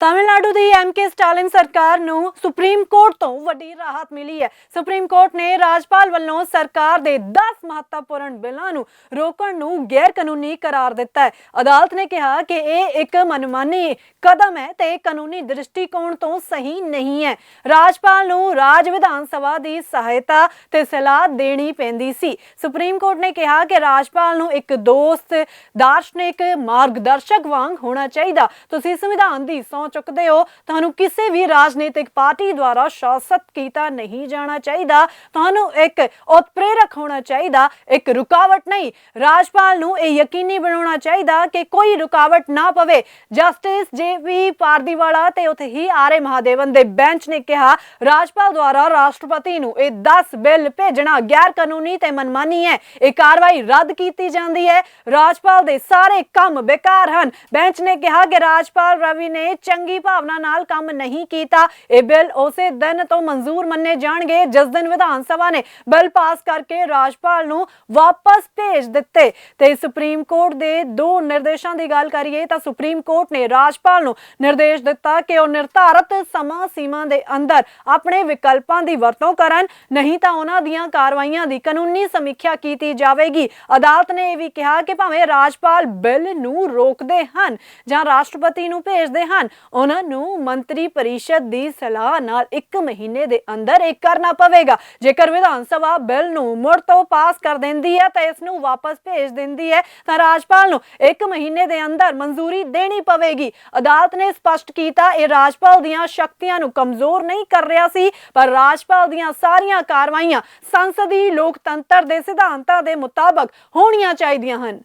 ਤਾਮਿਲਨਾਡੂ ਦੀ MK Stalin ਸਰਕਾਰ ਨੂੰ supreme court ਤੋਂ ਵੱਡੀ ਰਾਹਤ ਮਿਲੀ ਹੈ। ਸੁਪਰੀਮ ਕੋਰਟ ਨੇ ਰਾਜਪਾਲ ਵੱਲੋਂ ਸਰਕਾਰ ਦੇ 10 ਮਹੱਤਵਪੂਰਨ ਬਿੱਲਾਂ ਨੂੰ ਰੋਕਣ ਨੂੰ ਗੈਰ ਕਾਨੂੰਨੀ ਕਰਾਰ ਦਿੱਤਾ ਹੈ। ਅਦਾਲਤ ਨੇ ਕਿਹਾ ਕਿ ਇਹ ਇੱਕ ਮਨਮਾਨੀ ਕਦਮ ਹੈ ਤੇ ਕਾਨੂੰਨੀ ਦ੍ਰਿਸ਼ਟੀਕੋਣ ਤੋਂ ਸਹੀ ਨਹੀਂ ਹੈ। ਰਾਜਪਾਲ ਨੂੰ ਰਾਜ ਵਿਧਾਨ ਸਭਾ ਦੀ ਸਹਾਇਤਾ ਤੇ ਸਲਾਹ ਦੇਣੀ ਪੈਂਦੀ ਸੀ। ਸੁਪਰੀਮ ਕੋਰਟ ਨੇ ਕਿਹਾ ਕਿ ਰਾਜਪਾਲ ਨੂੰ ਇੱਕ ਦੋਸਤ, ਦਾਰਸ਼ਨਿਕ, ਮਾਰਗਦਰਸ਼ਕ ਵਾਂਗ ਹੋਣਾ ਚਾਹੀਦਾ। ਤੁਸੀਂ ਸੰਵਿਧਾਨ ਦੀ ਸਹੁੰ ਚੁੱਕਦੇ ਹੋ, ਤੁਹਾਨੂੰ ਕਿਸੇ ਵੀ ਰਾਜਨੀਤਿਕ ਪਾਰਟੀ ਦੁਆਰਾ ਸ਼ਾਸਤ ਕੀਤਾ ਨਹੀਂ ਜਾਣਾ ਚਾਹੀਦਾ। ਤੁਹਾਨੂੰ ਇੱਕ ਉਤਪ੍ਰੇਰਕ ਹੋਣਾ ਚਾਹੀਦਾ, ਇੱਕ ਰੁਕਾਵਟ ਨਹੀਂ। ਰਾਜਪਾਲ ਨੂੰ ਇਹ ਯਕੀਨੀ ਬਣਾਉਣਾ ਚਾਹੀਦਾ ਕਿ ਕੋਈ ਰੁਕਾਵਟ ਨਾ ਪਵੇ। ਜਸਟਿਸ ਜੇਵੀ ਪਾਰਦੀਵਾਲਾ ਤੇ ਉਥੇ ਹੀ ਆਰੇ ਮਹਾਦੇਵਨ ਦੇ ਬੈਂਚ ਨੇ ਕਿਹਾ, ਰਾਜਪਾਲ ਦੁਆਰਾ ਰਾਸ਼ਟਰਪਤੀ ਨੂੰ ਇਹ 10 ਬਿੱਲ ਭੇਜਣਾ ਗੈਰ ਕਾਨੂੰਨੀ ਤੇ ਮਨਮਾਨੀ ਹੈ। ਇਹ ਕਾਰਵਾਈ ਰੱਦ ਕੀਤੀ ਜਾਂਦੀ ਹੈ। ਰਾਜਪਾਲ ਦੇ ਸਾਰੇ ਕੰਮ ਬੇਕਾਰ ਹਨ। ਬੈਂਚ ਨੇ ਕਿਹਾ ਕਿ ਰਾਜਪਾਲ ਰਵੀ ਨੇ ਚੰਗੀ ਭਾਵਨਾ ਨਾਲ ਕੰਮ ਨਹੀਂ ਕੀਤਾ। ਇਹ ਬਿੱਲ ਉਸੇ ਦਿਨ ਤੋਂ ਮਨਜ਼ੂਰ ਮੰਨੇ ਜਾਣਗੇ, ਜਿਸ ਦਿਨ ਵਿਧਾਨ ਸਭਾ ਨੇ ਬਿੱਲ ਪਾਸ ਕਰਕੇ ਰਾਜਪਾਲ ਨੂੰ ਵਾਪਸ ਭੇਜ ਦਿੱਤੇ। ਤੇ ਸੁਪਰੀਮ ਕੋਰਟ ਦੇ ਦੋ ਨਿਰਦੇਸ਼ਾਂ ਦੀ ਗੱਲ ਕਰੀਏ ਤਾਂ ਸੁਪਰੀਮ ਕੋਰਟ ਨੇ ਰਾਜਪਾਲ ਨੂੰ ਨਿਰਦੇਸ਼ ਦਿੱਤਾ ਕਿ ਉਹ ਨਿਰਧਾਰਤ ਸਮਾਂ ਸੀਮਾ ਦੇ ਅੰਦਰ ਆਪਣੇ ਵਿਕਲਪਾਂ ਦੀ ਵਰਤੋਂ ਕਰਨ, ਨਹੀਂ ਤਾਂ ਉਹਨਾਂ ਦੀਆਂ ਕਾਰਵਾਈਆਂ ਦੀ ਕਾਨੂੰਨੀ ਸਮੀਖਿਆ ਕੀਤੀ ਜਾਵੇਗੀ। ਅਦਾਲਤ ਨੇ ਇਹ ਵੀ ਕਿਹਾ ਕਿ ਭਾਵੇਂ ਰਾਜਪਾਲ ਬਿੱਲ ਨੂੰ ਰੋਕਦੇ ਹਨ ਜਾਂ ਰਾਸ਼ਟਰਪਤੀ ਨੂੰ ਭੇਜਦੇ ਹਨ ਉਹਨਾਂ ਨੂੰ ਮੰਤਰੀ ਪਰਿਸ਼ਦ ਦੀ ਸਲਾਹ ਨਾਲ 1 ਮਹੀਨੇ ਦੇ ਅੰਦਰ ਇਹ ਕਰਨਾ ਪਵੇਗਾ। ਜੇਕਰ ਵਿਧਾਨ ਸਭਾ ਬਿੱਲ ਨੂੰ ਮੁੜ ਤੋਂ ਪਾਸ ਕਰ ਦਿੰਦੀ ਹੈ ਤਾਂ ਇਸ ਨੂੰ ਵਾਪਸ ਭੇਜ ਦਿੰਦੀ ਹੈ ਤਾਂ ਰਾਜਪਾਲ ਨੂੰ 1 ਮਹੀਨੇ ਦੇ ਅੰਦਰ ਮਨਜ਼ੂਰੀ ਦੇਣੀ ਪਵੇਗੀ। ਅਦਾਲਤ ਨੇ ਸਪਸ਼ਟ ਕੀਤਾ, ਇਹ ਰਾਜਪਾਲ ਦੀਆਂ ਸ਼ਕਤੀਆਂ ਨੂੰ ਕਮਜ਼ੋਰ ਨਹੀਂ ਕਰ ਰਿਹਾ ਸੀ, ਪਰ ਰਾਜਪਾਲ ਦੀਆਂ ਸਾਰੀਆਂ ਕਾਰਵਾਈਆਂ ਸੰਸਦੀ ਲੋਕਤੰਤਰ ਦੇ ਸਿਧਾਂਤਾਂ ਦੇ ਮੁਤਾਬਕ ਹੋਣੀਆਂ ਚਾਹੀਦੀਆਂ ਹਨ।